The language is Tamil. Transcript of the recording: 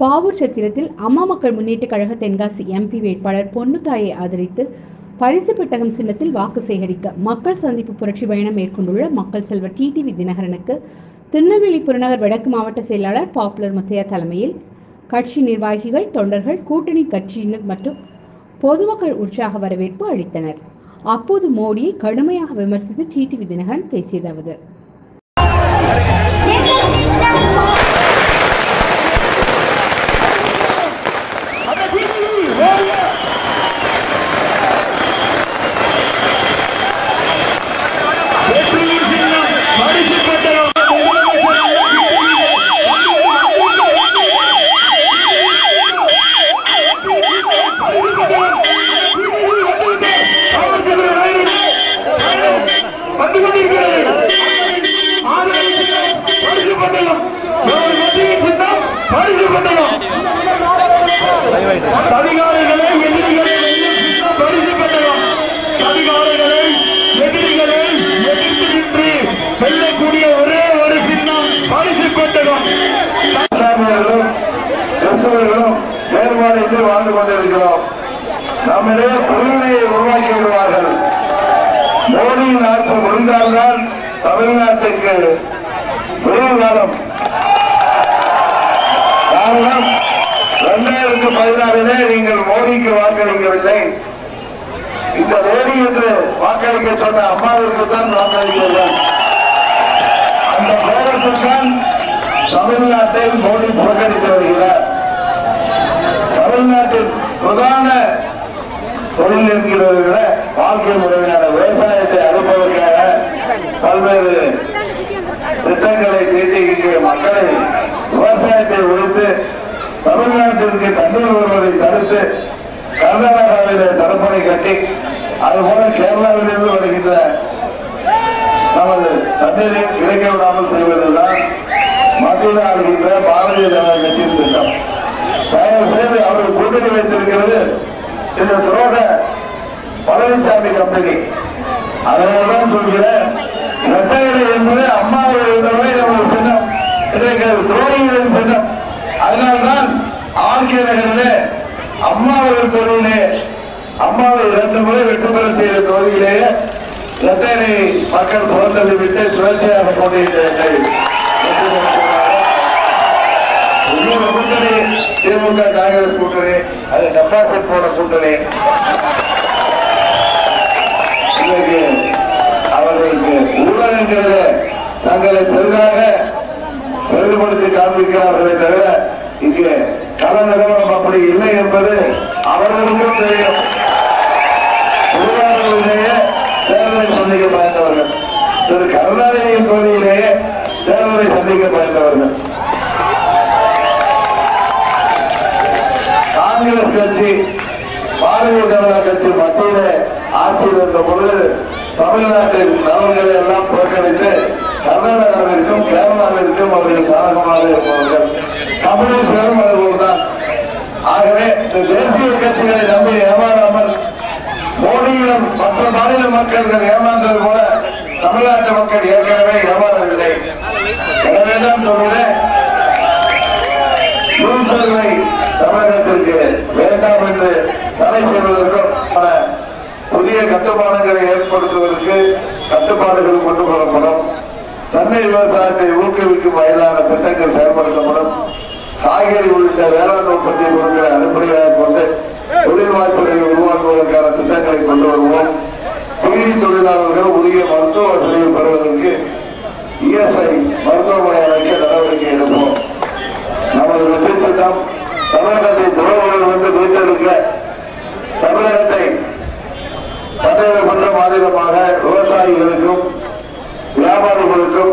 பாவூர் சத்திரத்தில் அம்மா மக்கள் முன்னேற்ற கழக தென்காசி எம்பி வேட்பாளர் பொன்னுத்தாயை ஆதரித்து பரிசு பெட்டகம் சின்னத்தில் வாக்கு சேகரிக்க மக்கள் சந்திப்பு புரட்சி பயணம் மேற்கொண்டுள்ள மக்கள் செல்வர் டிடிவி தினகரனுக்கு திருநெல்வேலி புறநகர் வடக்கு மாவட்ட செயலாளர் பாப்புலர் முத்தையா தலைமையில் கட்சி நிர்வாகிகள் தொண்டர்கள் கூட்டணி கட்சியினர் மற்றும் பொதுமக்கள் உற்சாக வரவேற்பு அளித்தனர். அப்போது மோடியை கடுமையாக விமர்சித்து டிடிவி தினகரன் பேசியதாவது. வேறுபாடு வாழ்ந்து கொண்டிருக்கிறோம். நம்மிடையே பிரிவினையை உருவாக்கி விடுவார்கள். மோடியின் ஆட்சி முடிந்தால்தான் தமிழ்நாட்டுக்கு விரைவு காலம் காரணம் இரண்டாயிரத்தி பதினாறிலே நீங்கள் மோடிக்கு வாக்களிக்கவில்லை. இந்த மோடி என்று வாக்களிக்க சொன்ன அம்மாவிற்கு தான் வாக்களிக்கிறேன் அந்த கோலத்துக்கு தான் தமிழ்நாட்டில் மோடி தொழில் இருக்கிறவர்கள வாழ்க்கை முறையினால விவசாயத்தை அனுப்பதற்காக பல்வேறு திட்டங்களை தீட்டி மக்களை விவசாயத்தை ஒழித்து தமிழ்நாட்டிற்கு தண்ணீர் வருவதை தடுத்து கர்நாடகாவில தடுப்பணை கட்டி அதுபோல கேரளாவிலிருந்து வருகின்ற நமது தண்ணீரை கிடைக்க விடாமல் செய்வதுதான் மத்தியில் ஆளுகின்ற பாரதிய ஜனதா கட்சியின் திட்டம். தயவு செய்து அவர்கள் கூட்டணி வைத்திருக்கிறது. இந்த துரோக பழனிசாமி கம்பெனி. அதனால்தான் சொல்கிறேன். இரட்டையலை என்பது அம்மாவுடைய இருந்தவரை நமது சின்னம் இன்றைக்கு துரோகிகளின் சின்னம் அதனால்தான் ஆர்கே நகரிலே அம்மாவுடைய தொழிலே அம்மாவை இரண்டு முறை வெற்றி பெற செய்த தொகுதியிலேயே இரட்டையலை மக்கள் புறந்தள்ளி விட்டு சுழற்சியாக கொண்டிருக்கிறார்கள் கூட்டணி திமுக காங்கிரஸ் கூட்டணி அது டெபாசிட் போன கூட்டணி. இன்றைக்கு அவர்களுக்கு ஊடகங்களில் தங்களை தெளிவாக செயல்படுத்தி காண்பிக்கிறார்களே தவிர இங்கு கல நிறுவனம் அப்படி இல்லை என்பது அவர்களுக்கும் தெரியும். திருவாரூரிலேயே தேர்தலை சந்திக்க பயந்தவர்கள். திரு கருணாநிதியின் தொகுதியிலேயே தேர்தலை சந்திக்க பயந்தவர்கள். காங்கிரஸ் கட்சி பாரதிய ஜனதா கட்சி மத்தியிலே ஆட்சியில் இருந்த பொழுது தமிழ்நாட்டின் நலன்களை எல்லாம் புறக்கணித்து கர்நாடகாவிற்கும் கேரளாவிற்கும் அவர்கள் சாதகமாக இருப்பவர்கள் பெரும் அதுபோல்தான் ஆகவே இந்த தேசிய கட்சிகளை நம்பி ஏமாறாமல் மோடியிடம் மற்ற மாநில மக்கள் ஏமாந்தது போல தமிழ்நாட்டு மக்கள் ஏற்கனவே ஏமாறவில்லை. எனவேதான் சொல்கிறேன். தமிழகத்திற்கு வேண்டாம் என்று தடை செய்வதற்கும் பல புதிய கட்டுப்பாடுகளை ஏற்படுத்துவதற்கு கட்டுப்பாடுகள் கொண்டு வரப்படும் தென்னை விவசாயத்தை ஊக்குவிக்கும் வகையிலான திட்டங்கள் செயல்படுத்தப்படும். காய்கறி உள்ளிட்ட வேளாண் உற்பத்தி பொருட்களை அடிப்படையாக கொண்டு தொழில் வாய்ப்புகளை உருவாக்குவதற்கான திட்டங்களை கொண்டு வருவோம். பகுதி தொழிலாளர்கள் உரிய மருத்துவ வசதியை பெறுவதற்கு இஎஸ்ஐ மருத்துவமனை அமைக்க நடவடிக்கை எடுப்போம். நமது வெற்றி திட்டம் தமிழகத்தை துறவுகள் வந்து மீட்டெடுக்க பாதகமாக விவசாயிகளுக்கும் வியாபாரிகளுக்கும்